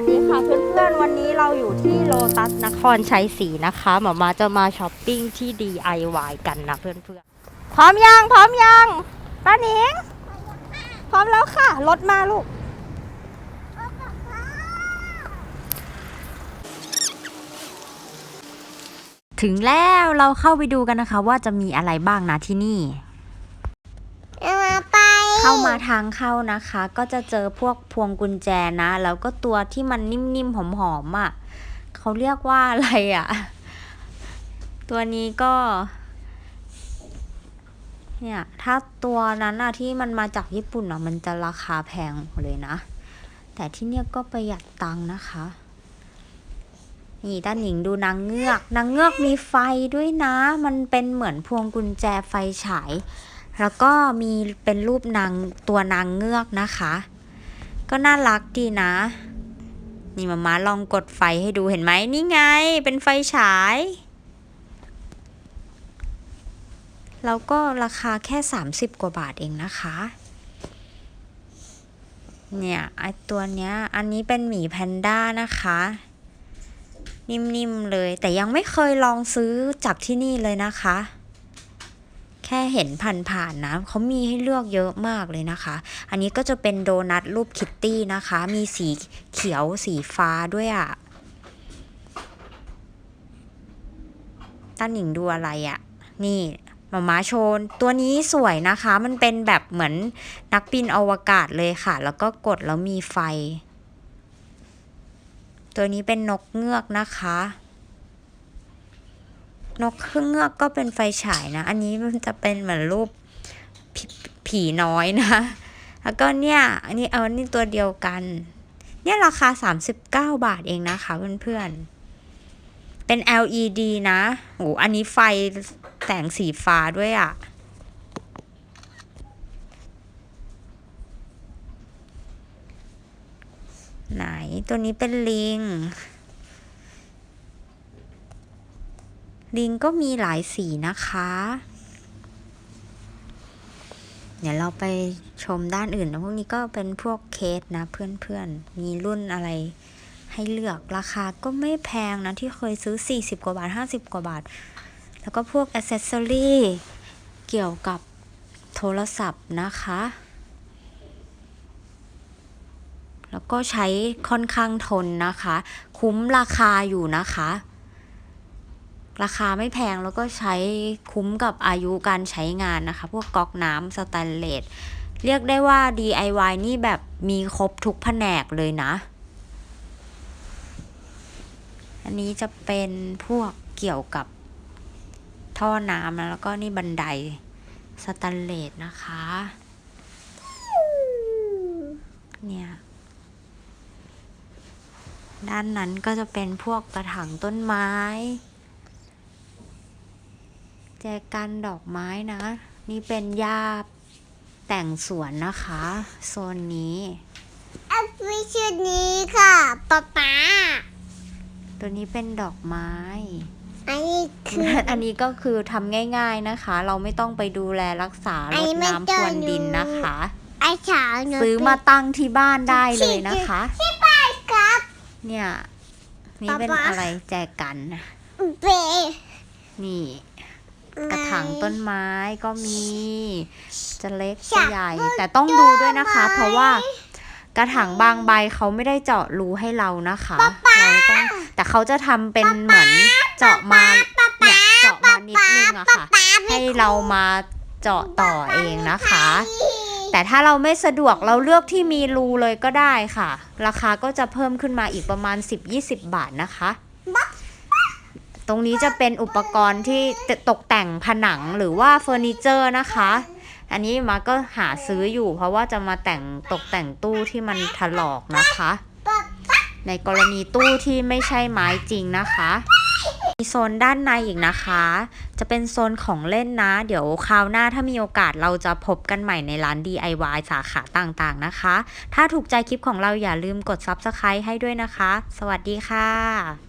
วัสดีค่ะเพื่อนๆ วันนี้เราอยู่ที่โลตัสนครชัยศรีนะคะหมอมาจะมาช้อปปิ้งที่ DIY กันนะเพื่อนๆ พร้อมยังพร้อมยังป้าหนิงพร้อมแล้วค่ะ รถมาลูก ถึงแล้วเราเข้าไปดูกันนะคะว่าจะมีอะไรบ้างนะที่นี่ เข้ามาทางเข้านะคะ ก็จะเจอพวกพวงกุญแจนะ แล้วก็ตัวที่มันนิ่มๆหอมๆอะเขาเรียกว่าอะไรอะ ตัวนี้ก็ เนี่ย ถ้าตัวนั้นอะที่มันมาจากญี่ปุ่นอะมันจะราคาแพงเลยนะ แต่ที่เนี่ยก็ประหยัดตังค์นะคะ นี่ด้านหญิงดูนางเงือก นางเงือกมีไฟด้วยนะ มันเป็นเหมือนพวงกุญแจไฟฉาย แล้วก็มีเป็นรูปนางตัวนางเงือกนะคะ ก็น่ารักดีนะ นี่มามาลองกดไฟให้ดูเห็นไหมนี่ไง เป็นไฟฉาย แล้วก็ราคาแค่ 30 กว่าบาทเองนะคะ เนี่ยไอตัวเนี้ย อันนี้เป็นหมีแพนด้านะคะนิ่มๆเลย แต่ยังไม่เคยลองซื้อจากที่นี่เลยนะคะ แค่เห็นผ่านๆนะเขามีให้เลือกเยอะมากเลยนะคะ อันนี้ก็จะเป็นโดนัทรูปคิตตี้นะคะ มีสีเขียวสีฟ้าด้วยอะ่ะต้านหนิงดูอะไรอะ่ะ นี่มาม้าโชน ตัวนี้สวยนะคะ มันเป็นแบบเหมือนนักบินอวกาศเลยค่ะ แล้วก็กดแล้วมีไฟ ตัวนี้เป็นนกเงือกนะคะ นกเงือกก็เป็นไฟฉายนะ อันนี้มันจะเป็นเหมือนรูปผผีน้อยนะ แล้วก็เนี่ยอันนี้เอานี่ตัวเดียวกัน เนี่ยราคา 39 บาทเองนะคะเพื่อนๆ เป็น LED นะโหอันนี้ไฟแสงสีฟ้าด้วยอะ่ะไหนตัวนี้เป็นลิง ลิงก็มีหลายสีนะคะ เดี๋ยวเราไปชมด้านอื่นนะพวกนี้ก็เป็นพวกเคสนะเพื่อนๆ มีรุ่นอะไรให้เลือกราคาก็ไม่แพงนะ ที่เคยซื้อ 40 กว่าบาท 50 กว่าบาท แล้วก็พวกอ c เซสซอรี่เกี่ยวกับโทรศัพท์นะคะ แล้วก็ใช้ค่อนข้างทนนะคะ คุ้มราคาอยู่นะคะ ราคาไม่แพงแล้วก็ใช้คุ้มกับอายุการใช้งานนะคะ พวกก๊อกน้ำสแตนเลสเรียกได้ว่า DIY นี่แบบมีครบทุกแผนกเลยนะ อันนี้จะเป็นพวกเกี่ยวกับท่อน้ำแล้วก็นี่บันไดสแตนเลสนะคะ เนี่ย ด้านนั้นก็จะเป็นพวกกระถางต้นไม้ แจกันดอกไม้นะ นี่เป็นหญ้าแต่งสวนนะคะ โซนนี้อันวิชุดนี้ค่ะป๊าป๊าตัวนี้เป็นดอกไม้ อันนี้คืออันนี้ก็คือทำง่าย ๆนะคะ เราไม่ต้องไปดูแลรักษารอันดนี้ไม่น้ำพรวนดินเจอหนูนะคะ ไอ้ขาวหนูซื้อมาตั้งที่บ้านได้เลยนะคะที่ไปครับ เนี่ยนี่เป็นป๊าป๊าอะไรแจกันเบนี่ กระถางต้นไม้ก็มี จะเล็กจะใหญ่ แต่ต้องดูด้วยนะคะ เพราะว่ากระถางบางใบเขาไม่ได้เจาะรูให้เรานะคะเราต้องแต่เขาจะทำเป็นเหมือนเจาะมาเนี่ยเจาะมานิดนึงอะค่ะ ให้เรามาเจาะต่อเองนะคะ แต่ถ้าเราไม่สะดวกเราเลือกที่มีรูเลยก็ได้ค่ะ ราคาก็จะเพิ่มขึ้นมาอีกประมาณ 10-20 บาทนะคะ ตรงนี้จะเป็นอุปกรณ์ที่ตกแต่งผนังหรือว่าเฟอร์นิเจอร์นะคะ อันนี้มาก็หาซื้ออยู่ เพราะว่าจะมาแต่งตกแต่งตู้ที่มันถลอกนะคะ ในกรณีตู้ที่ไม่ใช่ไม้จริงนะคะมีโซนด้านในอีกนะคะ จะเป็นโซนของเล่นนะ เดี๋ยวคราวหน้าถ้ามีโอกาสเราจะพบกันใหม่ในร้าน DIY สาขาต่างๆนะคะ ถ้าถูกใจคลิปของเราอย่าลืมกด Subscribe ให้ด้วยนะคะ สวัสดีค่ะ